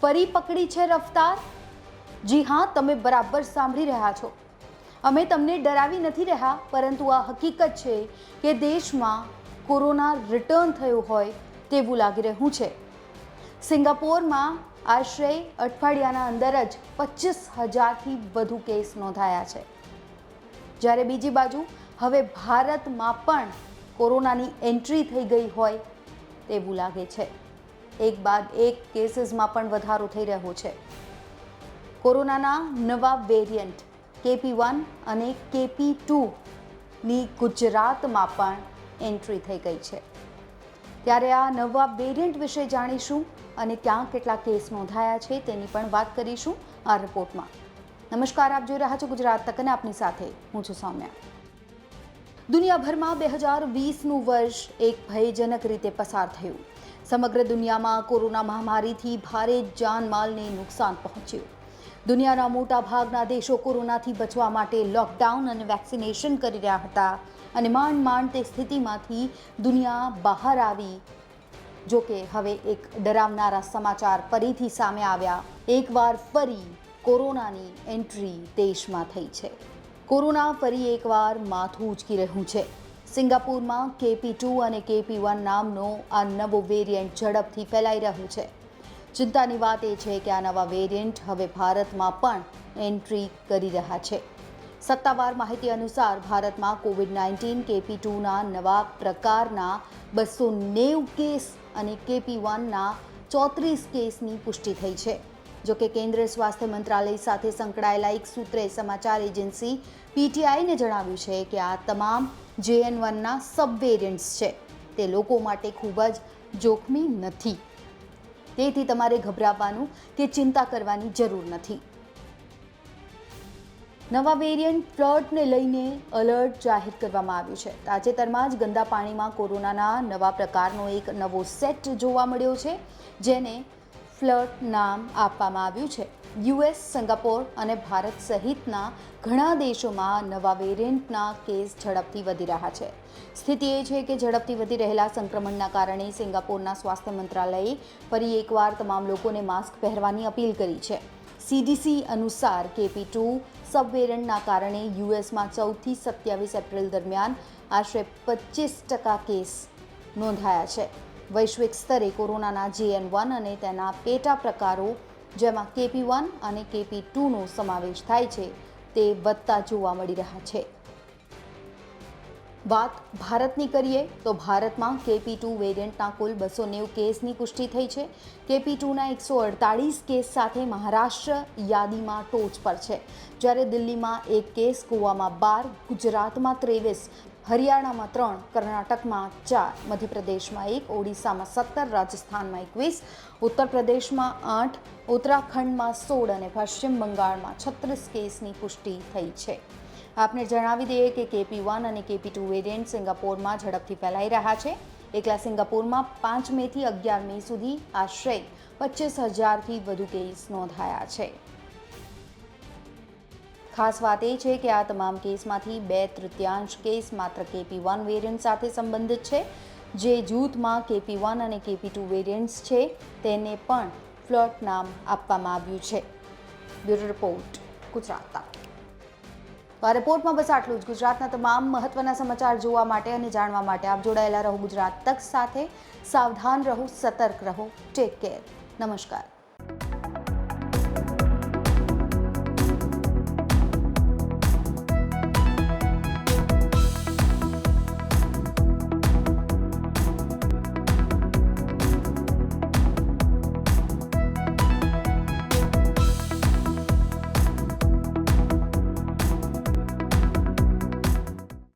ફરી પકડી છે રફતાર? જી હા, તમે બરાબર સાંભળી રહ્યા છો. અમે તમને ડરાવી નથી રહ્યા, પરંતુ આ હકીકત છે કે દેશમાં કોરોના રિટર્ન થયું હોય તેવું લાગી રહ્યું છે. સિંગાપોરમાં આશરે અઠવાડિયાના અંદર જ પચીસ હજારથી વધુ કેસ નોંધાયા છે. જ્યારે બીજી બાજુ, હવે ભારતમાં પણ કોરોનાની એન્ટ્રી થઈ ગઈ હોય તેવું લાગે છે. એક બાદ એક કેસીસમાં પણ વધારો થઈ રહ્યો છે. કોરોનાના નવા વેરિયન્ટ કેપી વન અને કેપી ટુની ગુજરાતમાં પણ એન્ટ્રી થઈ ગઈ છે. ત્યારે આ નવા વેરિયન્ટ વિશે જાણીશું અને ક્યાં કેટલા કેસ નોંધાયા છે તેની પણ વાત કરીશું આ રિપોર્ટમાં. નમસ્કાર, આપ જોઈ રહ્યા છો ગુજરાત તક અને આપની સાથે હું છું સૌમ્યા. દુનિયાભરમાં બે હજાર વીસનું વર્ષ એક ભયજનક રીતે પસાર થયું. સમગ્ર દુનિયામાં કોરોના મહામારીથી ભારે જાનમાલને નુકસાન પહોંચ્યું. દુનિયાના મોટા ભાગના દેશો કોરોનાથી બચવા માટે લોકડાઉન અને વેક્સિનેશન કરી રહ્યા હતા અને માંડ માંડ તે સ્થિતિમાંથી દુનિયા બહાર આવી. જોકે હવે એક ડરાવનારા સમાચાર ફરીથી સામે આવ્યા. એકવાર ફરી કોરોનાની એન્ટ્રી દેશમાં થઈ છે. કોરોના ફરી એકવાર માથું ઉચકી રહ્યું છે. સિંગાપુરમાં કેપી ટુ અને કેપી વન નામનો આ નવો વેરિયન્ટ ઝડપથી ફેલાઈ રહ્યું છે. ચિંતાની વાત એ છે કે આ નવા વેરિયન્ટ હવે ભારતમાં પણ એન્ટ્રી કરી રહ્યા છે. સત્તાવાર માહિતી અનુસાર ભારતમાં કોવિડ નાઇન્ટીન, કેપી ટુના નવા પ્રકારના બસો નેવ કેસ અને કેપી વનના ચોત્રીસ કેસની પુષ્ટિ થઈ છે. જો કે કેન્દ્રીય સ્વાસ્થ્ય મંત્રાલય સાથે સંકળાયેલા એક સૂત્રે સમાચાર એજન્સી પીટીઆઈને જણાવ્યું છે કે આ તમામ જેએન વનના સબ વેરિયન્ટ્સ છે. તે લોકો માટે ખૂબ જ જોખમી નથી. તેથી તમારે ગભરાવાનું કે ચિંતા કરવાની જરૂર નથી. નવા વેરિયન્ટ ફ્લર્ટને લઈને અલર્ટ જાહેર કરવામાં આવ્યું છે. તાજેતરમાં જ ગંદા પાણીમાં કોરોનાના નવા પ્રકારનો એક નવો સેટ જોવા મળ્યો છે, જેને ફ્લર્ટ નામ આપવામાં આવ્યું છે. યુએસ, સિંગાપોર અને ભારત સહિતના ઘણા દેશોમાં નવા વેરિયન્ટના કેસ ઝડપથી વધી રહ્યા છે. સ્થિતિ એ છે કે ઝડપથી વધી રહેલા સંક્રમણના કારણે સિંગાપોરના સ્વાસ્થ્ય મંત્રાલયે ફરી એકવાર તમામ લોકોને માસ્ક પહેરવાની અપીલ કરી છે. સીડીસી અનુસાર કેપી ટુ સબવેરન્ટના કારણે યુએસમાં ચૌદથી સત્યાવીસ એપ્રિલ દરમિયાન આશરે પચીસ ટકા કેસ નોંધાયા છે. વૈશ્વિક સ્તરે કોરોનાના જેએન વન અને તેના પેટા પ્રકારો, જેમાં કેપી વન અને કેપી ટુનો સમાવેશ થાય છે, તે વધતા જોવા મળી રહ્યા છે. વાત ભારતની કરીએ, તો ભારતમાં કેપી ટુ વેરિયન્ટના કુલ બસો નેવું કેસની પુષ્ટિ થઈ છે. કેપી ટુના એકસો અડતાળીસ કેસ સાથે મહારાષ્ટ્ર યાદીમાં ટોચ પર છે. જ્યારે દિલ્હીમાં એક કેસ, ગોવામાં બાર, ગુજરાતમાં ત્રેવીસ હરિયાણામાં ત્રણ, કર્ણાટકમાં ચાર, મધ્યપ્રદેશમાં એક, ઓડિશામાં સત્તર, રાજસ્થાનમાં એકવીસ ઉત્તર પ્રદેશમાં આઠ, ઉત્તરાખંડમાં સોળ અને પશ્ચિમ બંગાળમાં છત્રીસ કેસની પુષ્ટિ થઈ છે. આપને જણાવી દઈએ કે કેપી વન અને કેપી ટુ વેરિયન્ટ સિંગાપોરમાં ઝડપથી ફેલાઈ રહ્યા છે. એકલા સિંગાપોરમાં પાંચ મેથી અગિયાર મે સુધી આશરે પચીસ હજારથી વધુ કેસ નોંધાયા છે. ખાસ વાત એ છે કે આ તમામ કેસમાંથી બે તૃતીયાંશ કેસ માત્ર કેપી વન વેરિયન્ટ સાથે સંબંધિત છે, જે જૂથમાં કેપી વન અને કેપી ટુ વેરિયન્ટ્સ છે, તેને પણ ફ્લોટ નામ આપવામાં આવ્યું છે. Bureau report, Gujarat. આ રિપોર્ટમાં બસ આટલું જ. ગુજરાતના તમામ મહત્વના સમાચાર જોવા માટે અને જાણવા માટે આપ જોડાયેલા રહો ગુજરાત તક સાથે. સાવધાન રહો, સતર્ક રહો. ટેક કેર નમસ્કાર.